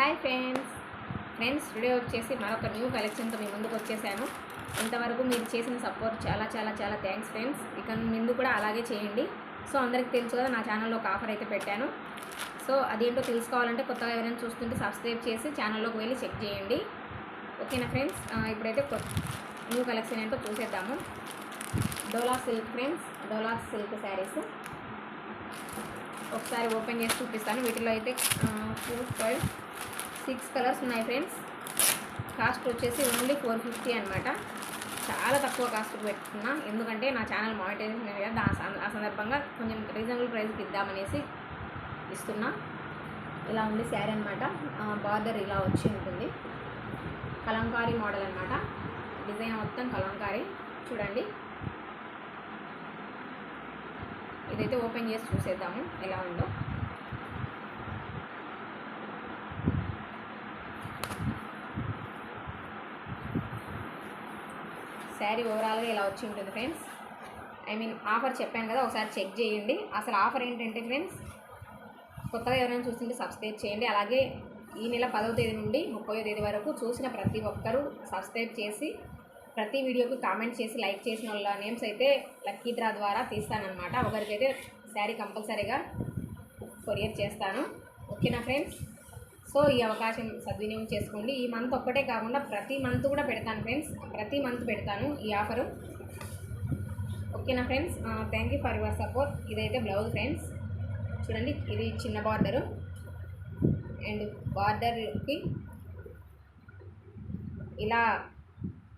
Hi friends. Friends today వచ్చేసి మరొక new కలెక్షన్తో మీ ముందుకు వచ్చేసాను. ఇంతవరకు మీరు చేసిన సపోర్ట్ చాలా చాలా చాలా థ్యాంక్స్ ఫ్రెండ్స్. ఇక ముందు కూడా అలాగే చేయండి. సో అందరికి తెలుసు కదా నా ఛానల్లో ఒక ఆఫర్ అయితే పెట్టాను. సో అదేంటో తెలుసుకోవాలంటే కొత్తగా ఎవరైనా చూస్తుంటే సబ్స్క్రైబ్ చేసి ఛానల్లోకి వెళ్ళి చెక్ చేయండి. ఓకేనా ఫ్రెండ్స్? ఇప్పుడైతే కొత్త న్యూ కలెక్షన్ ఏంటో చూసేద్దాము. డోలా సిల్క్ ఫ్రెండ్స్. డోలా సిల్క్ శారీస్. ఒకసారి ఓపెన్ చేసి చూపిస్తాను. వీటిలో అయితే ఫోర్ ఫైవ్ సిక్స్ కలర్స్ ఉన్నాయి ఫ్రెండ్స్. కాస్ట్ వచ్చేసి ఓన్లీ ఫోర్ ఫిఫ్టీ అనమాట చాలా తక్కువ కాస్ట్ పెట్టుకున్నా. ఎందుకంటే నా ఛానల్ మానిటైజేషన్ అయింది కదా ఆ సందర్భంగా కొంచెం రీజనబుల్ ప్రైస్కి ఇద్దామనేసి ఇస్తున్నా. ఇలా ఉంది శారీ అనమాట బార్డర్ ఇలా వచ్చి ఉంటుంది. కలంకారీ మోడల్ అనమాట డిజైన్ మొత్తం కలంకారీ. చూడండి. ఇదైతే ఓపెన్ చేసి చూసేద్దాము ఎలా ఉందో. శారీ ఓవరాల్గా ఇలా వచ్చి ఉంటుంది ఫ్రెండ్స్. ఐ మీన్ ఆఫర్ చెప్పాను కదా ఒకసారి చెక్ చేయండి. అసలు ఆఫర్ ఏంటంటే ఫ్రెండ్స్ కొత్తగా ఎవరైనా చూస్తుంటే సబ్స్క్రైబ్ చేయండి. అలాగే ఈ నెల పదవ తేదీ నుండి ముప్పై తేదీ వరకు చూసిన ప్రతి ఒక్కరూ సబ్స్క్రైబ్ చేసి ప్రతి వీడియోకి కామెంట్ చేసి లైక్ చేసిన వాళ్ళ నేమ్స్ అయితే లక్కీ డ్రా ద్వారా తీస్తానన్నమాట. ఒకరికైతే శారీ కంపల్సరీగా కొరియర్ చేస్తాను. ఓకేనా ఫ్రెండ్స్? సో ఈ అవకాశం సద్వినియోగం చేసుకోండి. ఈ మంత్ ఒక్కటే కాకుండా ప్రతి మంత్ కూడా పెడతాను ఫ్రెండ్స్. ప్రతి మంత్ పెడతాను ఈ ఆఫరు. ఓకేనా friends? Thank you for your support ఇదైతే బ్లౌజ్ ఫ్రెండ్స్. చూడండి ఇది చిన్న బార్డరు అండ్ బార్డర్కి ఇలా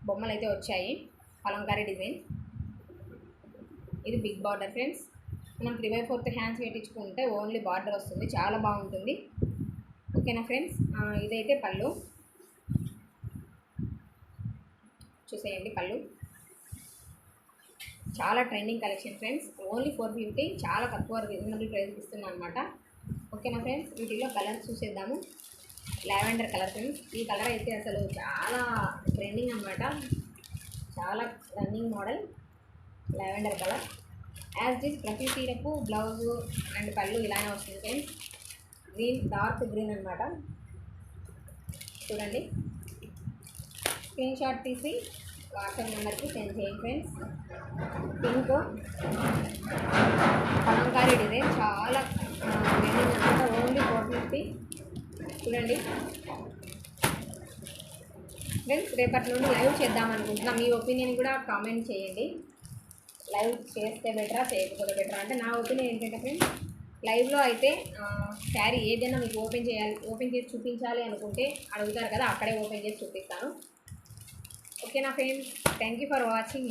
బొమ్మలు అయితే వచ్చాయి. అలంకారీ డిజైన్. ఇది బిగ్ బార్డర్ ఫ్రెండ్స్. మనం త్రీ బై ఫోర్త్ హ్యాండ్స్ పెట్టించుకుంటే ఓన్లీ బార్డర్ వస్తుంది. చాలా బాగుంటుంది. ఓకేనా ఫ్రెండ్స్? ఇదైతే పళ్ళు. చూసేయండి పళ్ళు. చాలా trending collection friends. Only four fifty. చాలా తక్కువ రీజనబుల్ ప్రైస్ ఇస్తున్నాను అనమాట ఓకేనా ఫ్రెండ్స్? వీటిలో కలర్స్ చూసేద్దాము. లావెండర్ కలర్ ఫ్రెండ్స్ ఈ కలర్ అయితే అసలు చాలా ట్రెండింగ్ అనమాట చాలా running model lavender colour. As this ప్రతి చీరకు బ్లౌజ్ అండ్ పళ్ళు ఇలానే వస్తుంది ఫ్రెండ్స్ గ్రీన్ డార్క్ గ్రీన్ అనమాట చూడండి. స్క్రీన్ షాట్ తీసి వాట్సాప్ నెంబర్కి సెండ్ చేయండి ఫ్రెండ్స్ పింక్ కలంకారీ డిజైన్ చాలా ట్రెండింగ్ అనమాట ఓన్లీ ఫోర్ ఫిఫ్టీ చూడండి. ఫ్రెండ్స్ రేపటి నుండి లైవ్ చేద్దాం అనుకుంటున్నా. మీ ఒపీనియన్ కూడా కామెంట్ చేయండి. లైవ్ చేస్తే బెటరా చేయకపోతే బెటరా అంటే నా ఒపీనియన్ ఏంటంటే ఫ్రెండ్స్ లైవ్లో అయితే శారీ ఏదైనా మీకు ఓపెన్ చేయాలి ఓపెన్ చేసి చూపించాలి అనుకుంటే అడుగుతారు కదా అక్కడే ఓపెన్ చేసి చూపిస్తాను. ఓకేనా friends thank you for watching